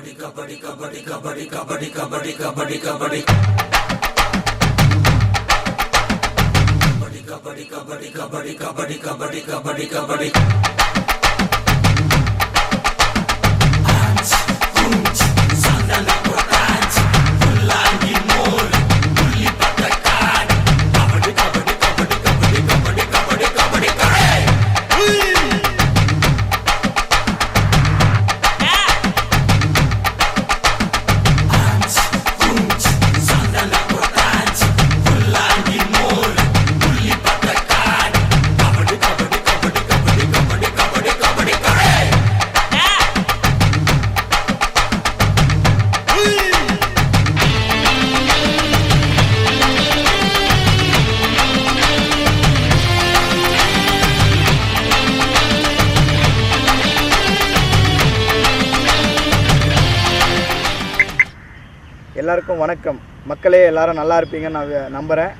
kabadi kabadi kabadi kabadi kabadi kabadi kabadi kabadi kabadi kabadi kabadi kabadi kabadi kabadi kabadi kabadi kabadi எல்லாருக்கும் வணக்கம். மக்களே எல்லாரும் நல்லா இருப்பீங்கன்னு நான் நம்புகிறேன்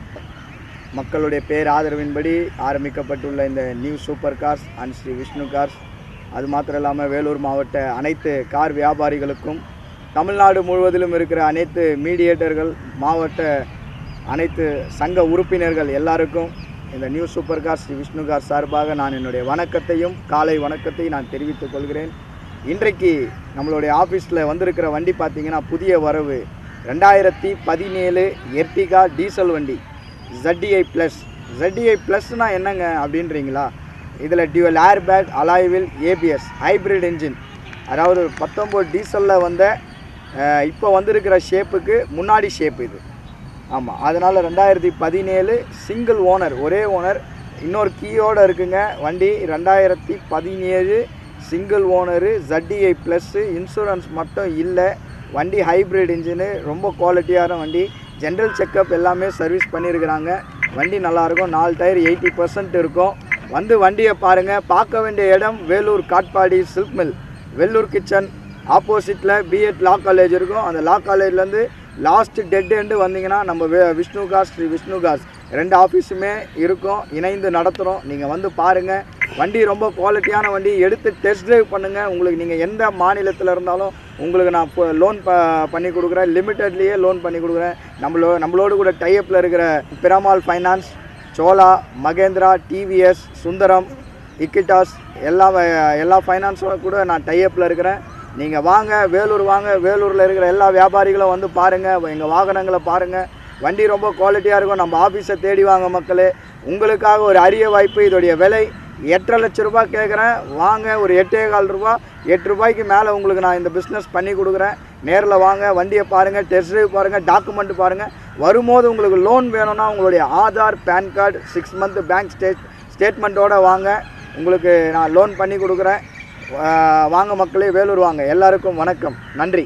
மக்களுடைய பேர் ஆதரவின்படி ஆரம்பிக்கப்பட்டுள்ள இந்த new super cars and Sri Vishnu cars. அது மாத்திரம் இல்லாமல் வேலூர் மாவட்ட அனைத்து கார் வியாபாரிகளுக்கும் தமிழ்நாடு முழுவதிலும் இருக்கிற அனைத்து மீடியேட்டர்கள் மாவட்ட அனைத்து சங்க உறுப்பினர்கள் எல்லாருக்கும் இந்த new super car Sri Vishnu car சார்பாக நான் என்னுடைய வணக்கத்தையும் காலை வணக்கத்தையும் நான் தெரிவித்துக் கொள்கிறேன். இன்றைக்கு நம்மளுடைய ஆஃபீஸில் வந்திருக்கிற வண்டி பார்த்திங்கன்னா புதிய வரவு. ரெண்டாயிரத்தி பதினேழு எர்டிகா டீசல் வண்டி. ஜட்டிஐ ப்ளஸ் ஜட்டிஐ ப்ளஸ்னால் என்னங்க அப்படின்றீங்களா? இதில் டியூவல் ஏர் பேக் அலாய்வில் ஏபிஎஸ் ஹைப்ரிட் என்ஜின் அதாவது பத்தொம்போது டீசலில் வந்த இப்போ வந்திருக்கிற ஷேப்புக்கு முன்னாடி ஷேப் இது. ஆமாம் அதனால் ரெண்டாயிரத்தி பதினேழு சிங்கிள் ஓனர் ஒரே ஓனர் இன்னொரு கீயோடு இருக்குங்க வண்டி ரெண்டாயிரத்தி பதினேழு சிங்கிள் ஓனரு ஜட்டிஐ ப்ளஸ்ஸு இன்சூரன்ஸ் மட்டும் இல்லை வண்டி ஹைப்ரிட் இன்ஜினு ரொம்ப குவாலிட்டியான வண்டி. ஜென்ரல் செக்கப் எல்லாமே சர்வீஸ் பண்ணியிருக்கிறாங்க வண்டி நல்லாயிருக்கும். நாலு டயர் எயிட்டி பர்சன்ட் இருக்கும். வந்து வண்டியை பாருங்கள் பார்க்க வேண்டிய இடம் Vellore Katpadi silk mill Vellur kitchen ஆப்போசிட்டில் பிஎட் லா காலேஜ் இருக்கும். அந்த லா காலேஜ்லேருந்து லாஸ்ட் டெட் எண்டு வந்தீங்கன்னா நம்ம வே ஸ்ரீ விஷ்ணுகாஸ். ரெண்டு ஆஃபீஸுமே இருக்கும். இணைந்து நடத்துகிறோம் நீங்கள் வந்து பாருங்கள் வண்டி ரொம்ப குவாலிட்டியான வண்டி. எடுத்து டெஸ்ட் டிரைவ் பண்ணுங்கள் உங்களுக்கு நீங்கள் எந்த மாநிலத்தில் இருந்தாலும் உங்களுக்கு நான் இப்போ லோன் ப பண்ணி கொடுக்குறேன். லிமிட்டட்லேயே லோன் பண்ணி கொடுக்குறேன். நம்மளோ நம்மளோடு கூட டைப்பில் இருக்கிற பிரமால் ஃபைனான்ஸ் சோலா மகேந்திரா டிவிஎஸ் சுந்தரம் இக்கிட்டாஸ் எல்லா வ- எல்லா ஃபைனான்ஸும் கூட நான் டைப்பில் இருக்கிறேன். நீங்கள் வாங்க வேலூர் வாங்க வேலூரில் இருக்கிற எல்லா வியாபாரிகளும் வந்து பாருங்கள் எங்கள் வாகனங்களை பாருங்கள் வண்டி ரொம்ப குவாலிட்டியாக இருக்கும். நம்ம ஆஃபீஸை தேடி வாங்க மக்களே. உங்களுக்காக ஒரு அரிய வாய்ப்பு. இதோடைய விலை எட்டரை லட்ச ரூபாய் கேட்குறேன். வாங்க ஒரு எட்டே கால் ரூபா. எட்டு ரூபாய்க்கு மேலே உங்களுக்கு நான் இந்த பிஸ்னஸ் பண்ணி கொடுக்குறேன். நேரில் வாங்க வண்டியை பாருங்கள் டெஸ்ட் ட்ரைவ் பாருங்கள் டாக்குமெண்ட் பாருங்கள் வரும்போது உங்களுக்கு லோன் வேணும்னா உங்களுடைய Aadhaar PAN card six month bank state ஸ்டேட்மெண்ட்டோட வாங்க. உங்களுக்கு நான் லோன் பண்ணி கொடுக்குறேன். வாங்க மக்களே வேலூர் வாங்க. எல்லாருக்கும் வணக்கம். நன்றி.